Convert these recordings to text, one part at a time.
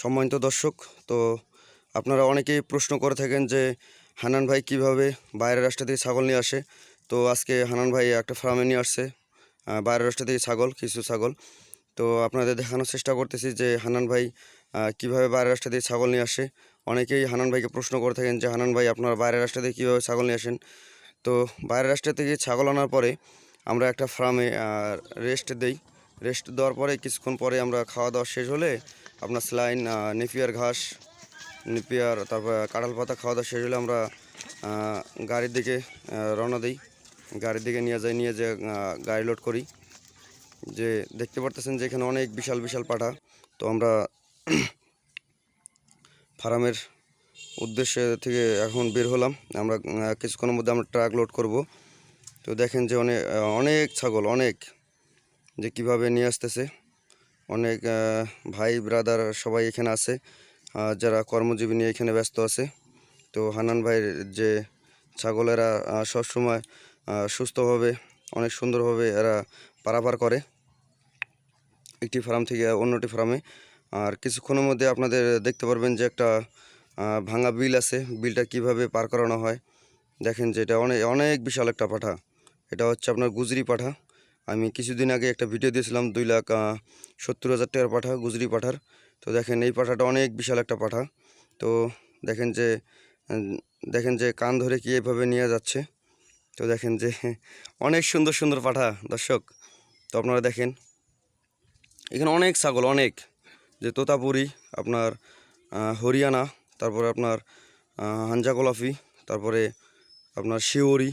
সম্মানিত দর্শক, তো আপনারা অনেকেই প্রশ্ন করে থাকেন যে হানান ভাই কীভাবে বাইরের রাষ্ট্র থেকে ছাগল নিয়ে আসে। তো আজকে হানান ভাই একটা ফার্মে নিয়ে আসছে বাইরের রাষ্ট্র থেকে ছাগল, কিছু ছাগল। তো আপনাদের দেখানোর চেষ্টা করতেছি যে হানান ভাই কীভাবে বাইরের রাষ্ট্র থেকে ছাগল নিয়ে আসে। অনেকেই হানান ভাইকে প্রশ্ন করে থাকেন যে, হানান ভাই, আপনার বাইরের রাষ্ট্র থেকে কীভাবে ছাগল নিয়ে আসেন? তো বাইরের রাষ্ট্র থেকে ছাগল আনার পরে আমরা একটা ফার্মে রেস্ট দেই। রেস্ট দেওয়ার পরে কিছুক্ষণ পরে আমরা খাওয়া দাওয়া শেষ হলে আপনার স্লাইন নেপিয়ার ঘাস, নেপিয়ার, তারপর কাঁঠাল পাতা খাওয়া দাওয়া শেষ হলে আমরা গাড়ির দিকে রওনা দিই। গাড়ির দিকে নিয়ে যাই, নিয়ে যে গাড়ি লোড করি। যে দেখতে পারতেছেন যে এখানে অনেক বিশাল বিশাল পাঠা। তো আমরা ফার্মের উদ্দেশ্যে থেকে এখন বের হলাম। আমরা কিছুক্ষণের মধ্যে আমরা ট্রাক লোড করব। তো দেখেন যে অনেক অনেক ছাগল, অনেক। যে কীভাবে নিয়ে আসতেছে। অনেক ভাই ব্রাদার সবাই এখানে আছে যারা কর্মজীবী নিয়ে এখানে ব্যস্ত আছে। তো হানান ভাইয়ের যে ছাগলেরা সবসময় সুস্থভাবে, অনেক সুন্দরভাবে এরা পারাপার করে একটি ফার্ম থেকে অন্যটি ফার্মে। আর কিছুক্ষণের মধ্যে আপনাদের দেখতে পারবেন যে একটা ভাঙা বিল আছে। বিলটা কীভাবে পার করানো হয়, দেখেন যে এটা অনেক অনেক বিশাল একটা পাঠা। এটা হচ্ছে আপনার গুজরি পাঠা। আমি কিছুদিন আগে একটা ভিডিও দিয়েছিলাম, দুই লাখ সত্তর হাজার টাকার পাঠা, গুজরি পাঠার। তো দেখেন, এই পাঠাটা অনেক বিশাল একটা পাঠা। তো দেখেন যে দেখেন যে কান ধরে কি এভাবে নিয়ে যাচ্ছে। তো দেখেন যে, অনেক সুন্দর সুন্দর পাঠা, দর্শক। তো আপনারা দেখেন, এখানে অনেক ছাগল, অনেক। যে তোতাপুরি, আপনার হরিয়ানা, তারপরে আপনার হাঞ্জা গোলাপি, তারপরে আপনার শিওরি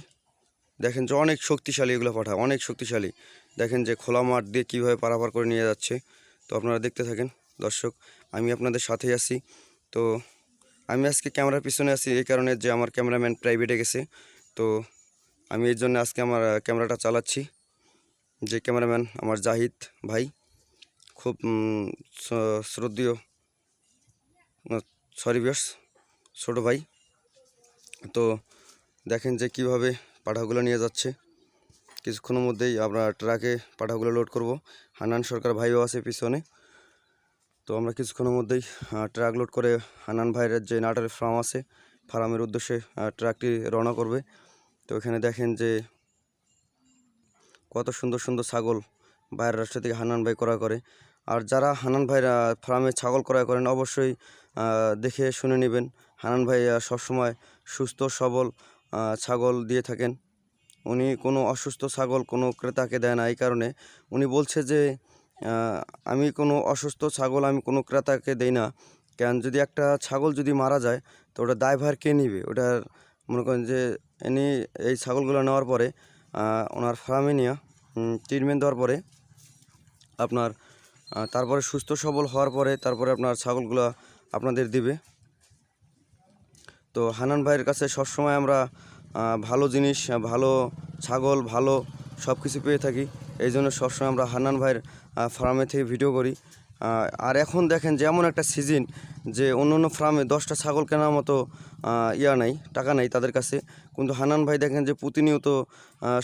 দেখেন যে অনেক শক্তিশালী এগুলো পাঠা অনেক শক্তিশালী। দেখেন যে খোলা মাঠ দিয়ে কীভাবে পারাপার করে নিয়ে যাচ্ছে। তো আপনারা দেখতে থাকেন, দর্শক, আমি আপনাদের সাথেই আছি। তো আমি আজকে ক্যামেরার পিছনে আছি এই কারণে যে আমার ক্যামেরাম্যান প্রাইভেটে গেছে। তো আমি এর জন্য আজকে আমার ক্যামেরাটা চালাচ্ছি। যে ক্যামেরাম্যান আমার জাহিদ ভাই, খুব শ্রদ্ধীয় সরি বিয়ার্স ছোটো ভাই। তো দেখেন যে কীভাবে পাঠাগুলো নিয়ে যাচ্ছে। কিছুক্ষণের মধ্যেই আমরা ট্রাকে পাঠাগুলো লোড করব। হানান সরকার ভাইও আছে পিছনে। তো আমরা কিছুক্ষণের মধ্যেই ট্রাক লোড করে হানান ভাইয়ের যে নাটারের ফার্ম আছে ফার্মের উদ্দেশ্যে ট্রাকটি রওনা করবে। তো এখানে দেখেন যে কত সুন্দর সুন্দর ছাগল বাইরের রাষ্ট্র থেকে হানান ভাই ক্রয় করে। আর যারা হানান ভাইয়ের ফার্মে ছাগল ক্রয় করেন, অবশ্যই দেখে শুনে নেবেন। হানান ভাই সবসময় সুস্থ, সবল ছাগল দিয়ে থাকেন। উনি কোনো অসুস্থ ছাগল কোনো ক্রেতাকে দেয় না। এই কারণে উনি বলছে যে আমি কোনো অসুস্থ ছাগল আমি কোনো ক্রেতাকে দেই না। কেন যদি একটা ছাগল যদি মারা যায়, তো ওটা দায়ভার কে নিবে? ওটার মনে করেন যে, ইনি এই ছাগলগুলো নেওয়ার পরে ওনার ফার্মে নিয়ে ট্রিটমেন্ট দেওয়ার পরে, আপনার তারপরে সুস্থ সবল হওয়ার পরে, তারপরে আপনার ছাগলগুলো আপনাদের দিবে। তো হানান ভাইয়ের কাছে সবসময় আমরা ভালো জিনিস ভালো ছাগল, ভালো সব কিছু পেয়ে থাকি। এই জন্য সবসময় আমরা হানান ভাইয়ের ফার্মে থেকে ভিডিও করি। আর এখন দেখেন যে এমন একটা সিজন যে অন্য অন্য ফার্মে দশটা ছাগল কেনার মতো ইয়া নাই, টাকা নাই তাদের কাছে। কিন্তু হানান ভাই দেখেন যে প্রতিনিয়ত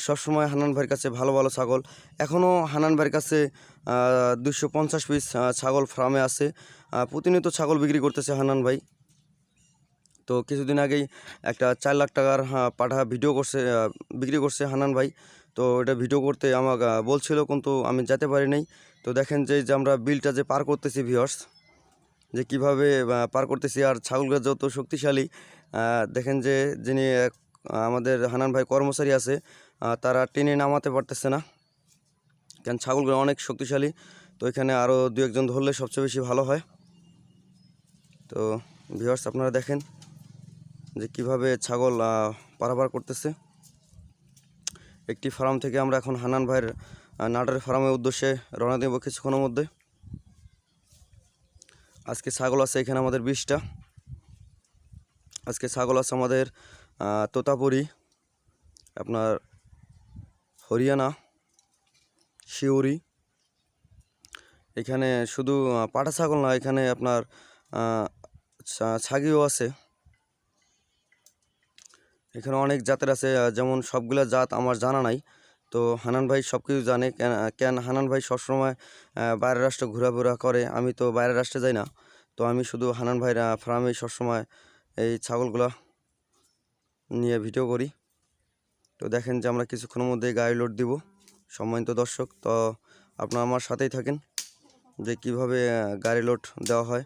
সবসময় হানান ভাইয়ের কাছে ভালো ভালো ছাগল। এখনও হানান ভাইয়ের কাছে দুশো পঞ্চাশ পিস ছাগল ফার্মে আছে। প্রতিনিয়ত ছাগল বিক্রি করতেছে হানান ভাই। তো কিছুদিন আগেই একটা চার লাখ টাকার পাঠা ভিডিও করছে বিক্রি করছে হানান ভাই। তো এটা ভিডিও করতে আমাকে বলছিল কিন্তু আমি যেতে পারি নাই। তো দেখেন যে আমরা বিলটা যে পার করতেছি ভিওর্স যে কীভাবে পার করতেছি আর ছাগলগুলো যত শক্তিশালী দেখেন যে যিনি আমাদের হানান ভাই কর্মচারী আছে তারা টেনে নামাতে পারতেছে না। কারণ ছাগলগুলো অনেক শক্তিশালী, তো এখানে আরও দু একজন ধরলে সবচেয়ে বেশি ভালো হয়। তো ভিওর্স আপনারা দেখেন। যে কীভাবে ছাগল পারাপার করতেছে। একটি ফার্ম থেকে আমরা এখন হানান ভাইয়ের আহ, নাটোরের ফার্মের উদ্দেশ্যে রওনা দেব কিছুক্ষণের মধ্যে। আজকে ছাগল আছে এখানে আমাদের বিশটা। আজকে ছাগল আছে আমাদের তোতাপুরি আপনার হরিয়ানা শিউরি। এখানে শুধু পাটা ছাগল না এখানে আপনার ছাগিও আছে। এখানে অনেক জাতের আছে যেমন সবগুলো জাত আমার জানা নাই। তো হানান ভাই সব কিছু জানে, কেন কেন হানান ভাই সবসময় বাইরের রাষ্ট্রে ঘোরাফেরা করে, আমি তো বাইরের রাষ্ট্রে যাই না। তো আমি শুধু হানান ভাইয়ের ফার্মে সবসময় এই ছাগলগুলা নিয়ে ভিডিও করি। তো দেখেন যে আমরা কিছুক্ষণের মধ্যে গাড়ি লোড দিব। সম্মানিত দর্শক, তো আপনারা আমার সাথেই থাকেন যে কীভাবে গাড়ি লোড দেওয়া হয়।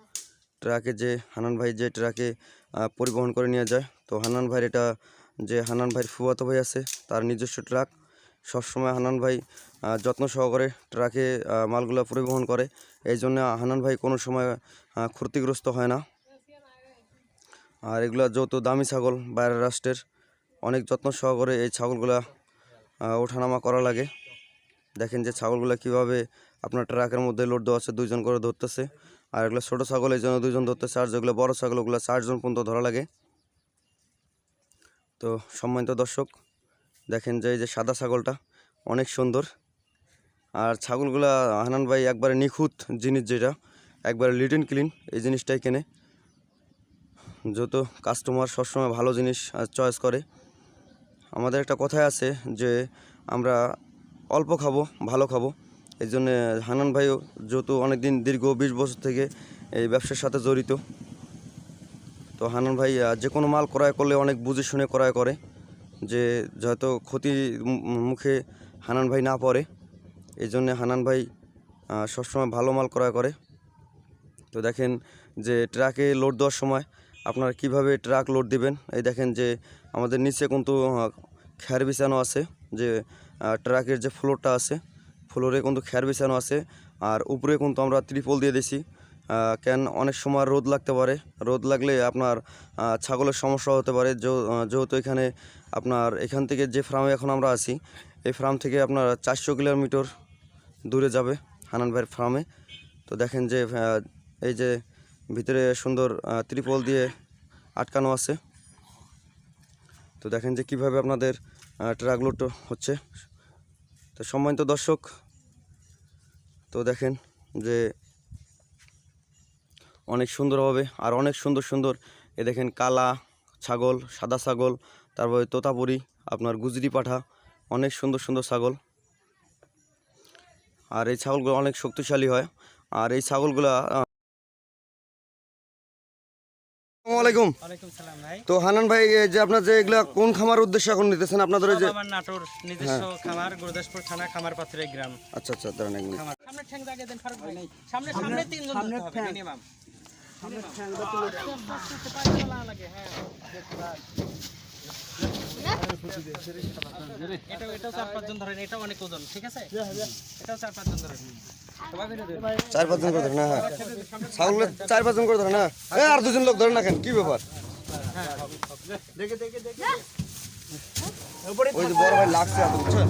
ট্রাকে যে হানান ভাই যে ট্রাকে পরিবহন করে নিয়ে যায়। তো হানান ভাইয়ের এটা, যে হানান ভাইয়ের ফুয়াতো ভাই আছে, তার নিজস্ব ট্রাক। সবসময় হানান ভাই যত্ন সহকারে ট্রাকে মালগুলো পরিবহন করে। এই জন্য হানান ভাই কোনো সময় ক্ষতিগ্রস্ত হয় না। আর এগুলা যত দামি ছাগল, বাইরের রাষ্ট্রের। অনেক যত্ন সহকারে এই ছাগলগুলা ওঠানামা করা লাগে। দেখেন যে ছাগলগুলা কীভাবে আপনার ট্রাকের মধ্যে লোড দেওয়া আছে, দুইজন করে ধরতেছে। আর এগুলো ছোটো ছাগল, এই জন্য দুইজন ধরতেছে। আর যেগুলো বড়ো ছাগল, ওগুলো চারজন পর্যন্ত ধরা লাগে। তো সম্মানিত দর্শক, দেখেন যে এই যে সাদা ছাগলটা, অনেক সুন্দর। আর ছাগলগুলা হানান ভাই একবারে নিখুঁত জিনিস যেটা, একবারে লিট ক্লিন এই জিনিসটাই কেনে। যত কাস্টমার সবসময় ভালো জিনিস চয়েস করে। আমাদের একটা কথাই আছে যে, আমরা অল্প খাব, ভালো খাব। এই জন্যে হানান ভাইও যেহেতু অনেক দিন দীর্ঘ বিশ বছর থেকে এই ব্যবসার সাথে জড়িত তো হানান ভাই যে কোনো মাল ক্রয় করলে অনেক বুঝে শুনে ক্রয় করে, যে হয়তো ক্ষতি মুখে হানান ভাই না পড়ে। এই জন্যে হানান ভাই সবসময় ভালো মাল ক্রয় করে। তো দেখেন যে ট্রাকে লোড দেওয়ার সময় আপনারা কীভাবে ট্রাক লোড দিবেন? এই দেখেন যে আমাদের নিচে কিন্তু খ্যার বিছানো আছে, যে ট্রাকের যে ফ্লোরটা আছে, ফ্লোরে কিন্তু খ্যার বিছানো আছে, আর উপরে কিন্তু আমরা ত্রিপল দিয়ে দিছি। কেন অনেক সময় রোদ লাগতে পারে। রোদ লাগলে আপনার ছাগলের সমস্যা হতে পারে। যেহ- যেহেতু এখানে আপনার, এখান থেকে যে ফার্মে এখন আমরা আছি, এই ফার্ম থেকে আপনার চারশো কিলোমিটার দূরে যাবে হানান ভাইয়ের ফার্মে তো দেখেন যে এই যে ভিতরে সুন্দর ত্রিপল দিয়ে আটকানো আছে। তো দেখেন যে কীভাবে আপনাদের ট্রাক লোড হচ্ছে। তো সম্মানিত দর্শক, তো দেখেন যে অনেক সুন্দর হবে। আর অনেক সুন্দর সুন্দর এ দেখেন কালা ছাগল সাদা ছাগল তারপরে তোতাপুরি আপনার গুজরি পাঠা অনেক সুন্দর সুন্দর ছাগল। আর এই ছাগলগুলো অনেক শক্তিশালী হয়। আর এই ছাগলগুলা আলাইকুম। তো হানান ভাই এই যে আপনার যে এগুলা কোন খামার উদ্দেশ্যে এখন নিতেছেন? আপনাদের ওই যে আমার নাটোর নিজস্ব খামার গুরুদাসপুর থানা খামার পাত্রে গ্রাম। আচ্ছা আচ্ছা দাঁড়ান এক মিনিট। সামনে ঠ্যাং জায়গা দেন ফারুক ভাই। সামনে সামনে তিনজন ধরতে হবে মিনিমাম এটা এটাও চার পাঁচজন ধরেন এটা অনেক ওজন ঠিক আছে? এটাও চার পাঁচজন ধরেন। সবাই মিলে ধরেন। চার পাঁচজন করে ধরে না হ্যাঁ ছাগলগুলো চার পাঁচজন করে ধরে না এ আর দুজন লোক ধরে না কেন? কি ব্যাপার? ওই যে বড় ভাই লাগছে এত বুঝছেন